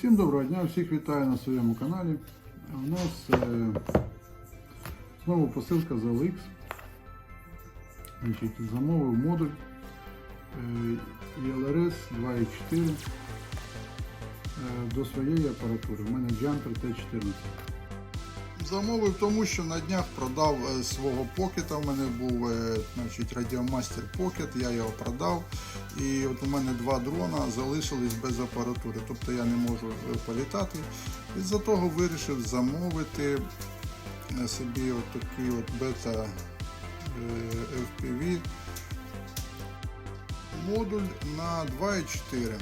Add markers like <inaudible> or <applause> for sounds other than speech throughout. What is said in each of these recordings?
Всім доброго дня, всіх вітаю на своєму каналі. У нас е, знову посилка з LX. Значить, замовив модуль е, ELRS 2.4 е, до своєї апаратури. У мене Jumper T14. Замовив тому, що на днях продав е, свого покета. У мене був е, значить, Radiomaster Pocket, я його продав. І от у мене два дрона залишились без апаратури, тобто я не можу е, політати. І за того вирішив замовити собі от такий от бета FPV модуль на 2.4.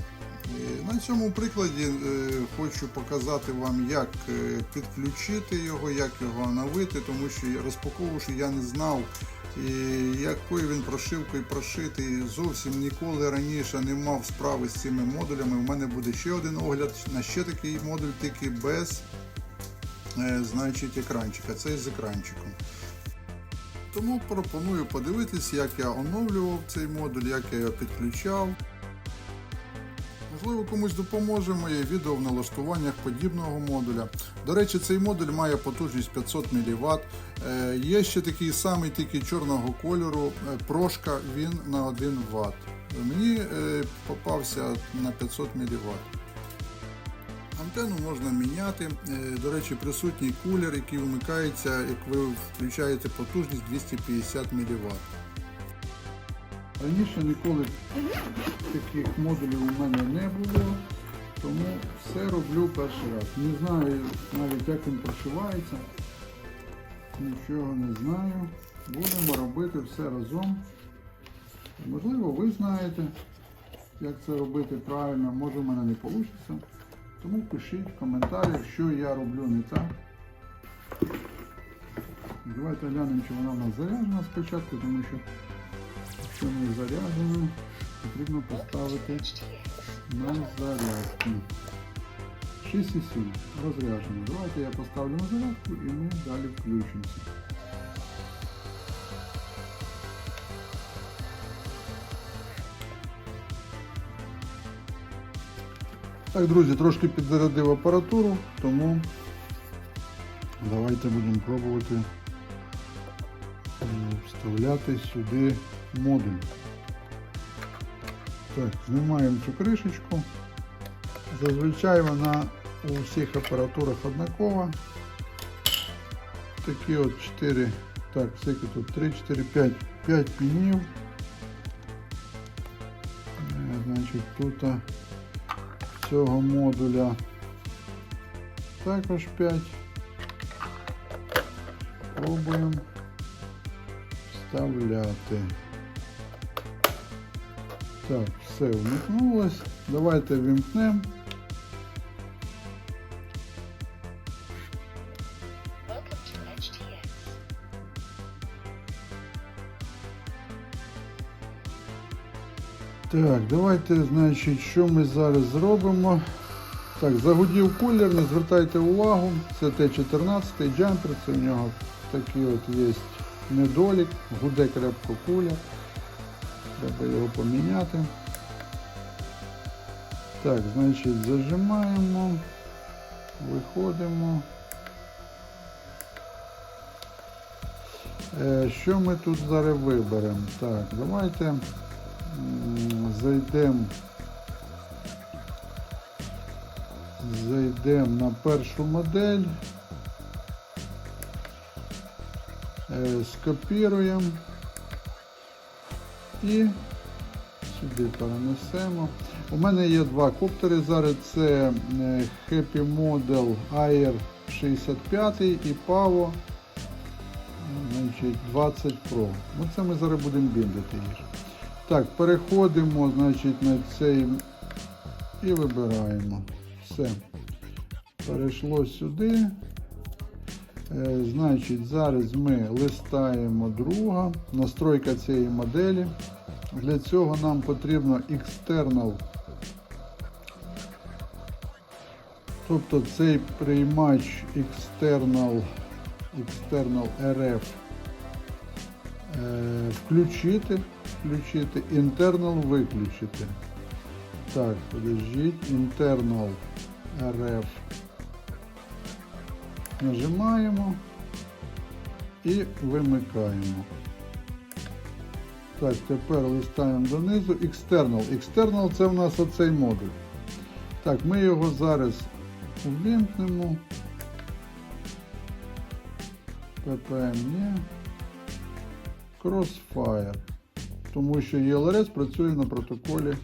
І На цьому прикладі е, хочу показати вам, як е, підключити його, як його оновити, тому що розпаковувавши, я не знав, якою він прошивкою прошитий. Зовсім ніколи раніше не мав справи з цими модулями. У мене буде ще один огляд на ще такий модуль, тільки без е, значить, екранчика. Цей з екранчиком. Тому пропоную подивитись, як я оновлював цей модуль, як я його підключав. Можливо, комусь допоможе моє відео в налаштуваннях подібного модуля. До речі, цей модуль має потужність 500 мВт. Е, Є ще такий самий, тільки чорного кольору. е, Прошка він на 1 Вт. Мені е, попався на 500 мВт. Антенну можна міняти. До речі, присутній кулер, який вмикається, як ви включаєте потужність 250 мВт. Раніше ніколи таких модулів у мене не було, тому все роблю перший раз. Не знаю навіть як він прошивається, нічого не знаю. Будемо робити все разом. Можливо, ви знаєте, як це робити правильно, може в мене не вийде. Тому пишіть в коментарях, що я роблю не так. Давайте глянемо, чи вона в нас заряджена спочатку, тому що якщо не заряджена, потрібно поставити на зарядку. 6,7 розряджено. Давайте я поставлю на зарядку і ми далі включимося. Так, друзі, трошки підзарядив апаратуру, тому давайте будемо пробувати вставляти сюди модуль. Так, знімаємо цю кришечку. Зазвичай вона у всіх апаратурах однакова. Такі от 4, так, скільки тут 3, 4, 5, 5 пінів. Е, Значить, тут цього модуля також 5. Пробуємо вставляти. Так, все вмикнулось. Давайте вімкнемо. Так, давайте, значить, що ми зараз зробимо. Так, загудів кулер, не звертайте увагу. Це Т-14 джампер, це в нього такий от є недолік, гуде крепко куля. Треба його поміняти. Так, значить, зажимаємо, виходимо. Е, Що ми тут зараз виберемо? Так, давайте зайдемо. Зайдемо на першу модель. Скопіруємо і сюди перенесемо. У мене є два коптери зараз. Це е, Happy Model Air 65 і Pavo 20 Pro. Оце ми зараз будемо біндити їх. Так, переходимо значить, на цей і вибираємо. Все. Перейшло сюди. Е, значить, зараз ми листаємо друга, настройка цієї моделі. Для цього нам потрібно external. Тобто цей приймач external, external RF е, включити, включити, internal виключити. Так, подождіть, internal RF. Нажимаємо і вимикаємо. Так, тепер листаємо донизу. External. External це в нас оцей модуль. Так, ми його зараз увімкнемо. PPM. Crossfire. Тому що ELRS працює на протоколі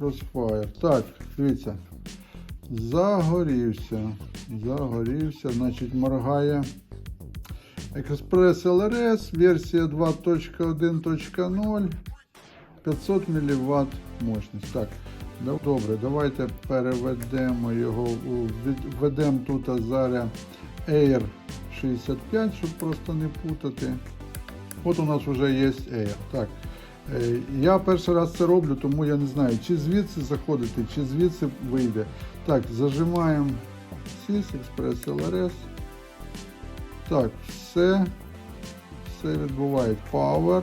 Crossfire. Так, дивіться. Загорівся. Загорівся, значить, моргає. Експрес LRS, версія 2.1.0, 500 мВт мощність. Так, добре, давайте переведемо його, введемо тут зараз Air 65, щоб просто не путати. От у нас вже є Air. Так. е, Я перший раз це роблю, тому я не знаю, чи звідси заходити, чи звідси вийде. Так, зажимаємо SIS, Express LRS. Так, все, все відбуває. Power,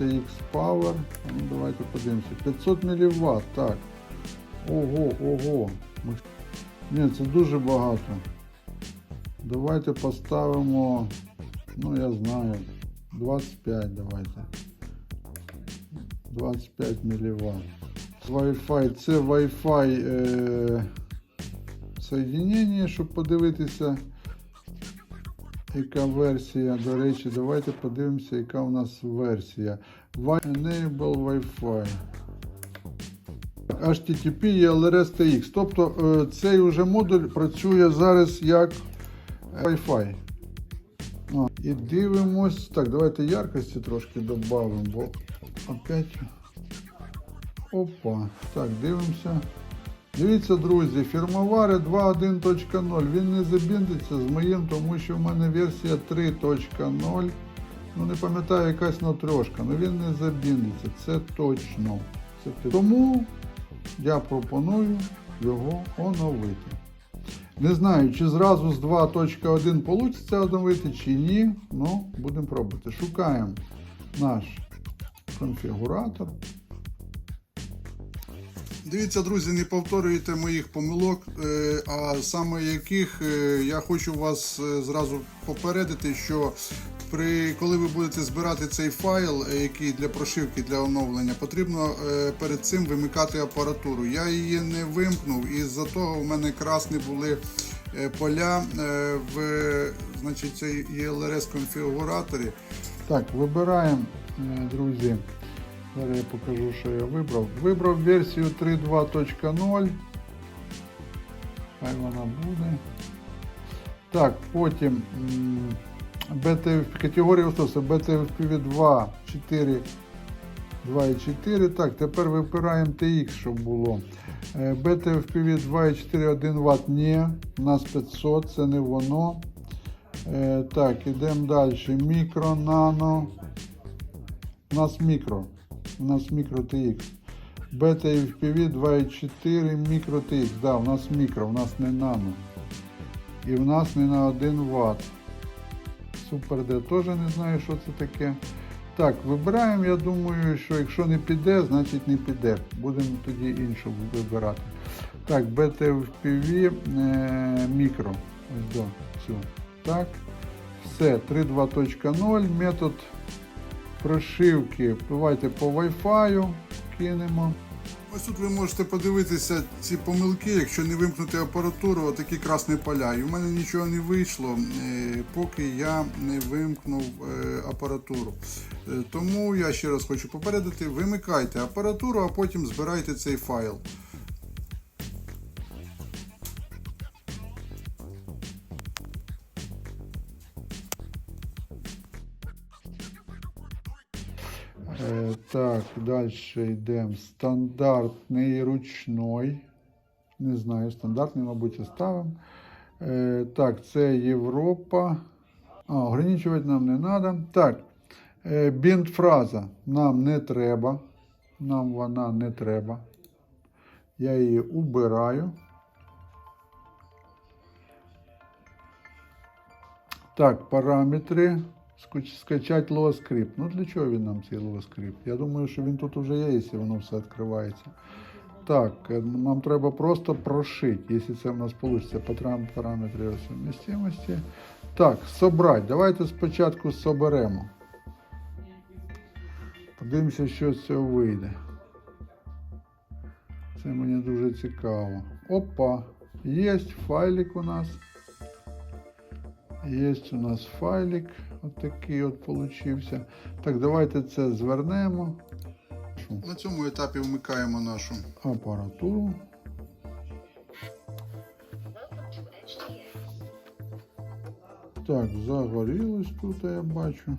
TX Power. Ну, давайте подивимося. 500 мВт, так. Ого, ого. Ні, це дуже багато. Давайте поставимо, ну я знаю, 25 давайте. 25 мВт. Wi-Fi, це Wi-Fi е, соєдинення, щоб подивитися, яка версія. До речі, давайте подивимося, яка у нас версія. Enable Wi-Fi. HTTP і LRS TX. Тобто е, цей уже модуль працює зараз як Wi-Fi. А, і дивимось. Так, давайте яркості трошки додамо, бо опять. Опа. Так, дивимося. Дивіться, друзі, фірмовари 2.1.0. Він не забіндиться з моїм, тому що в мене версія 3.0. Ну, не пам'ятаю, якась нотрошка, але він не забіндиться. Це точно. Це Тому я пропоную його оновити. Не знаю, чи зразу з 2.1 вийде оновити, чи ні. Ну, будемо пробувати. Шукаємо наш конфігуратор. Дивіться, друзі, не повторюйте моїх помилок, е, а саме яких е, я хочу вас е, зразу попередити, що при, коли ви будете збирати цей файл, який для прошивки для оновлення, потрібно перед цим вимикати апаратуру. Я її не вимкнув, і з-за того в мене красні були поля в значить, ELRS конфігураторі. Так, вибираємо, друзі. Зараз я покажу, що я вибрав. Вибрав версію 3.2.0. Хай вона буде. Так, потім категорія устройства BTFPV 2, 4, 2.4. Так, тепер вибираємо TX, щоб було. BTFPV 2.4 1 Вт. У нас 500, це не воно. Е, Так, ідемо далі. Мікро, нано. У нас мікро. У нас мікро TX. Бета FPV 2.4 мікро TX. Да, у нас мікро, у нас не нано. І в нас не на 1 Вт. Супер D теж не знаю, що це таке. Так, вибираємо, я думаю, що якщо не піде, значить не піде. Будемо тоді іншу вибирати. Так, BTFPV е, мікро. Ось до. Все. Так. Все, 3.2.0. Метод прошивки. Давайте по Wi-Fi кинемо. Ось тут ви можете подивитися ці помилки, якщо не вимкнути апаратуру, отакі красні поля. І в мене нічого не вийшло, е, поки я не вимкнув е, апаратуру. Е, Тому я ще раз хочу попередити: вимикайте апаратуру, а потім збирайте цей файл. Так, далі йдемо. Стандартний ручной. Не знаю, стандартний, мабуть, оставимо. Е, Так, це Європа. А, ограничувати нам не треба. Так, е, бінт-фраза нам не треба. Нам вона не треба. Я її убираю. Так, параметри. Скач- Скачать лоскрипт. Ну для чого він нам цей лоскрипт? Я думаю, що він тут вже є, якщо воно все відкривається. Так, е, нам треба просто прошити, якщо це в нас вийде по параметрів. Так, собрати. Давайте спочатку соберемо. Подивимося, що з цього вийде. Це мені дуже цікаво. Опа! Є файлик у нас. Є у нас файлик. Отакий от получився. Так, давайте це звернемо. На цьому етапі вмикаємо нашу апаратуру. Так, загорілось тут, я бачу.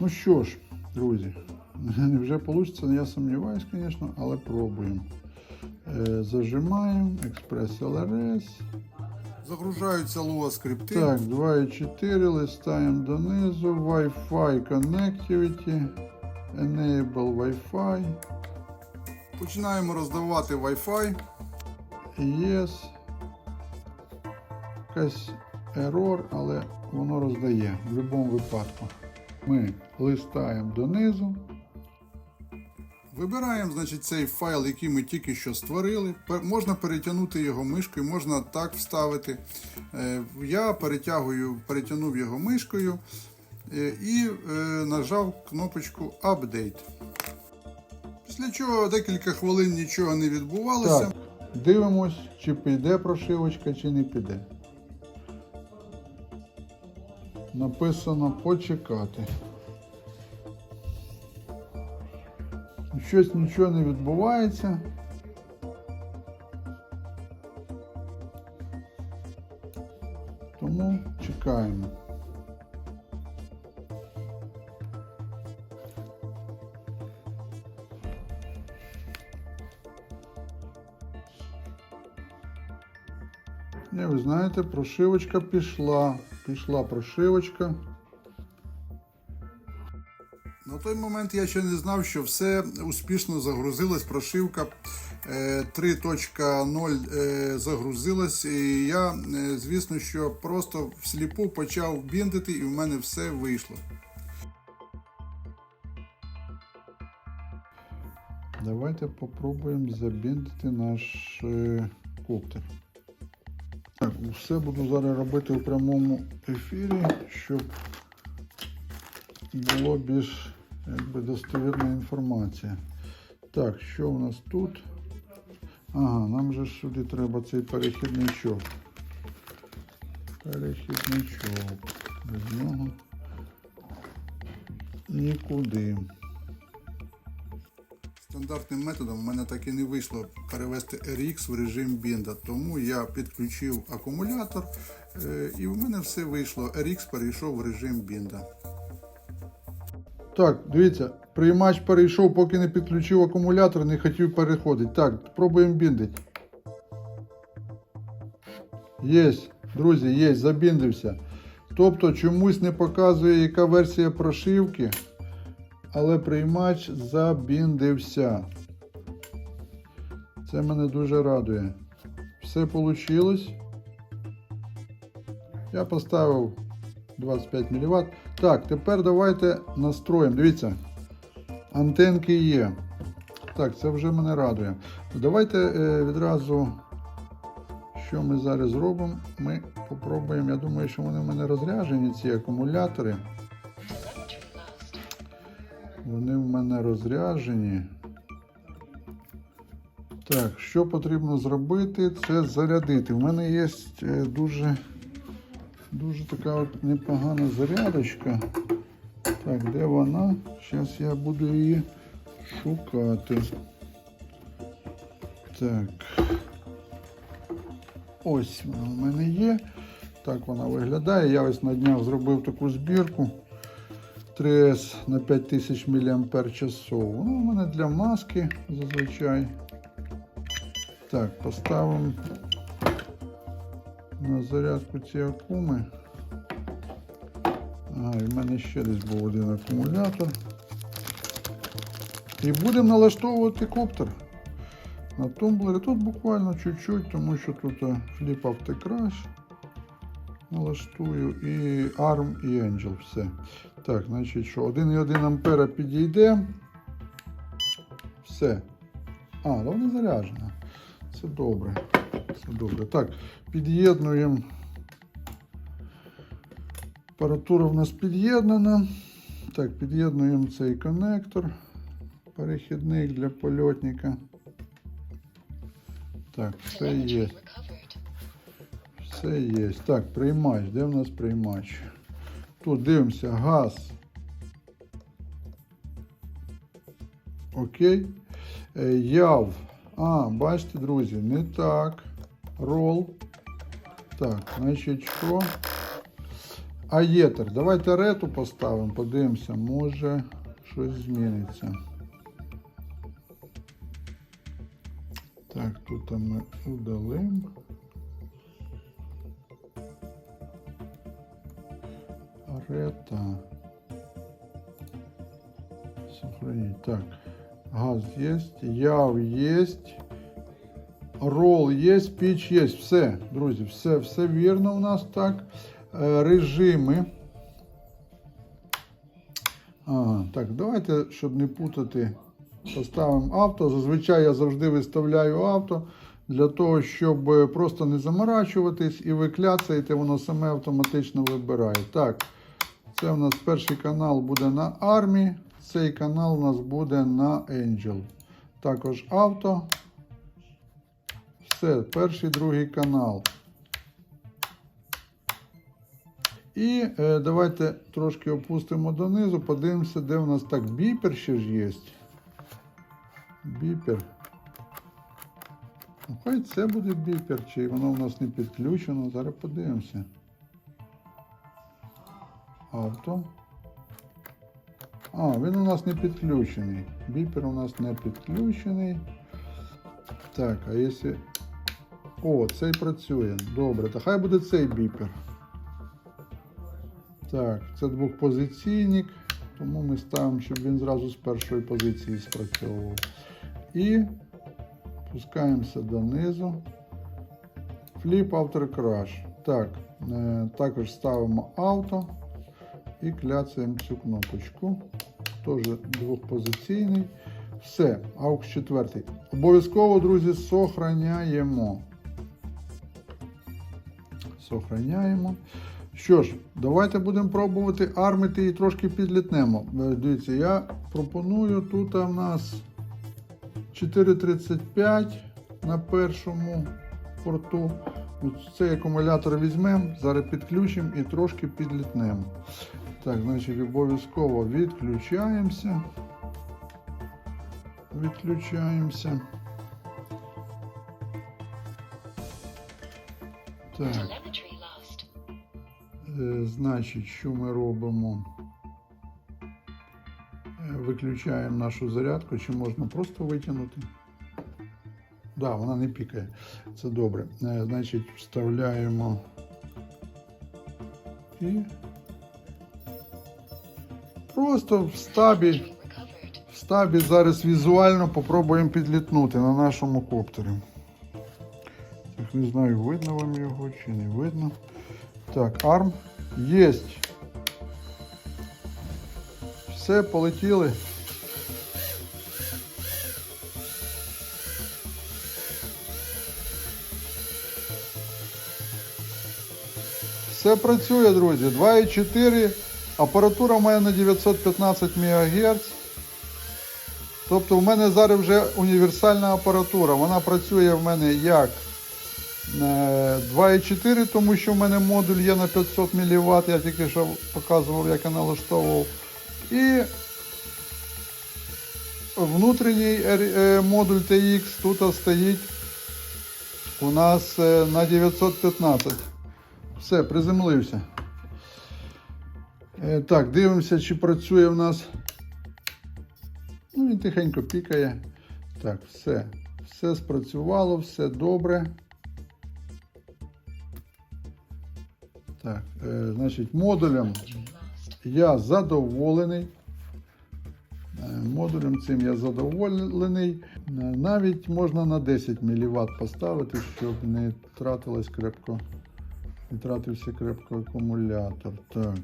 Ну що ж, друзі, <laughs> вже вийде, я сумніваюся, звісно, але пробуємо. Е, зажимаємо, Express LRS. Загружаються Lua скрипти. Так, 2.4, листаємо донизу, Wi-Fi Connectivity, Enable Wi-Fi. Починаємо роздавати Wi-Fi. Yes. Якась error, але воно роздає в будь-якому випадку. Ми листаємо донизу. Вибираємо значить, цей файл, який ми тільки що створили. Можна перетягнути його мишкою, можна так вставити. Е, Я перетягую, перетягнув його мишкою е, і е, нажав кнопочку Update. Після чого декілька хвилин нічого не відбувалося. Так, дивимось, чи піде прошивочка, чи не піде. Написано почекати. Щось нічого не відбувається. Тому чекаємо. Не, ви знаєте, прошивочка пішла. Пішла прошивочка. Той момент я ще не знав, що все успішно загрузилась. Прошивка е, 3.0 е, загрузилась. І я, е, звісно, що просто всліпу почав біндити, і в мене все вийшло. Давайте попробуємо забіндити наш е, коптер. Так, все буду зараз робити у прямому ефірі, щоб було більш якби, достовірна інформація. Так, що у нас тут? Ага, нам же сюди треба цей перехідничок. Перехідничок. Без нього нікуди. Стандартним методом в мене так і не вийшло перевести RX в режим бінда, тому я підключив акумулятор е, і в мене все вийшло. RX перейшов в режим бінда. Так, дивіться, приймач перейшов, поки не підключив акумулятор, не хотів переходити. Так, пробуємо біндити. Єсть, друзі, є, забіндився. Тобто чомусь не показує, яка версія прошивки, але приймач забіндився. Це мене дуже радує. Все вийшло. Я поставив 25 мВт. Так, тепер давайте настроїмо. Дивіться, антенки є. Так, це вже мене радує. Давайте е, відразу, що ми зараз зробимо, ми попробуємо. Я думаю, що вони в мене розряджені, ці акумулятори. Вони в мене розряджені. Так, що потрібно зробити, це зарядити. У мене є е, дуже, дуже така от непогана зарядочка. Так, де вона? Зараз я буду її шукати. Так. Ось вона в мене є. Так вона виглядає. Я ось на днях зробив таку збірку. 3С на 5000 мАч. Ну, у мене для маски зазвичай. Так, поставимо на зарядку ці акуми. Ага, і в мене ще десь був один акумулятор. І будемо налаштовувати коптер на тумблері. Тут буквально чуть-чуть, тому що тут е, Flip Crash налаштую і ARM і Angel. Все. Так, значить що, 1,1 ампера підійде. Все. А, вона заряджена. Це добре. Добре. Так, під'єднуємо. Апаратура в нас під'єднана. Так, під'єднуємо цей коннектор. Перехідник для польотника. Так, все є. Все є. Так, приймач. Де в нас приймач? Тут дивимося газ. Окей. Е, Яв. А, бачите, друзі, не так. Рол. Так, значить що? Аєтер. Давайте рету поставимо, подивимося, може щось зміниться. Так, тут ми удалимо. Рета. Сохранить. Так. Газ есть, яв есть. Рол є, піч є. Все, друзі, все, все вірно у нас так. Е, режими. Ага, так, давайте, щоб не путати, поставимо авто. Зазвичай я завжди виставляю авто для того, щоб е, просто не заморачуватись і ви кляцаєте, воно саме автоматично вибирає. Так, це у нас перший канал буде на армії, цей канал у нас буде на Angel. Також авто. Все, перший, другий канал. І е, давайте трошки опустимо донизу, подивимося, де у нас так біпер ще ж є. Біпер. Ну, хай це буде біпер, чи воно у нас не підключено. Зараз подивимося. Авто. А, він у нас не підключений. Біпер у нас не підключений. Так, а якщо. О, цей працює. Добре, то хай буде цей біпер. Так, це двохпозиційник, тому ми ставимо, щоб він зразу з першої позиції спрацьовував. І пускаємося донизу. Flip After Crash. Так, е, також ставимо авто і кляцаємо цю кнопочку. Теж двохпозиційний. Все, 4. Обов'язково, друзі, сохраняємо. Сохраняємо. Що ж, давайте будемо пробувати армити і трошки підлітнемо. Е, Дивіться, я пропоную тут у нас 4,35 на першому порту. Цей акумулятор візьмемо, зараз підключимо і трошки підлітнемо. Так, значить, обов'язково відключаємося. Відключаємося. Так. Е, Значить, що ми робимо? Е, Виключаємо нашу зарядку, чи можна просто витягнути? Так, да, вона не пікає. Це добре. Е, Значить, вставляємо і просто в стабі, в стабі зараз візуально попробуємо підлітнути на нашому коптері. Не знаю, видно вам його чи не видно. Так, арм. Єсть. Все, полетіли. Все працює, друзі. 2,4. Апаратура в на 915 МГц. Тобто в мене зараз вже універсальна апаратура. Вона працює в мене як 2,4, тому що в мене модуль є на 500 мВт, я тільки що показував, як я налаштовував. І внутрішній е, е, модуль TX тут стоїть у нас е, на 915. Все, приземлився. Е, Так, дивимося, чи працює в нас. Ну, він тихенько пікає. Так, все. Все спрацювало, все добре. Так, е, значить, модулем я задоволений. Е, Модулем цим я задоволений. Е, Навіть можна на 10 мВт поставити, щоб не тратилось крепко, не тратився крепко акумулятор. Так.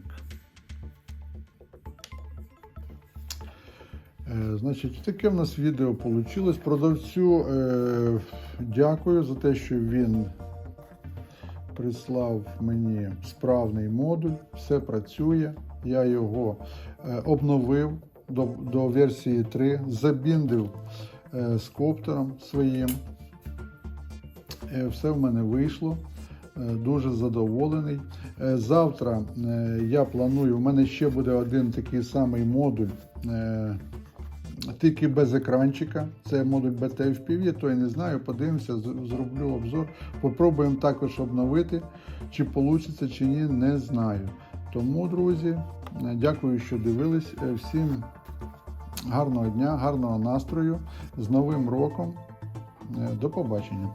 Е, Значить, таке в нас відео вийшло. Продавцю е, дякую за те, що він прислав мені справний модуль, все працює. Я його е, обновив до, до версії 3, забіндив е, з коптером своїм. Е, Все в мене вийшло. Дуже задоволений. Завтра я планую, у мене ще буде один такий самий модуль, тільки без екранчика. Це модуль BTFPV, то я не знаю, подивимося, зроблю обзор. Попробуємо також обновити. Чи вийде, чи ні, не знаю. Тому, друзі, дякую, що дивились. Е, Всім гарного дня, гарного настрою. З Новим роком. Е, До побачення.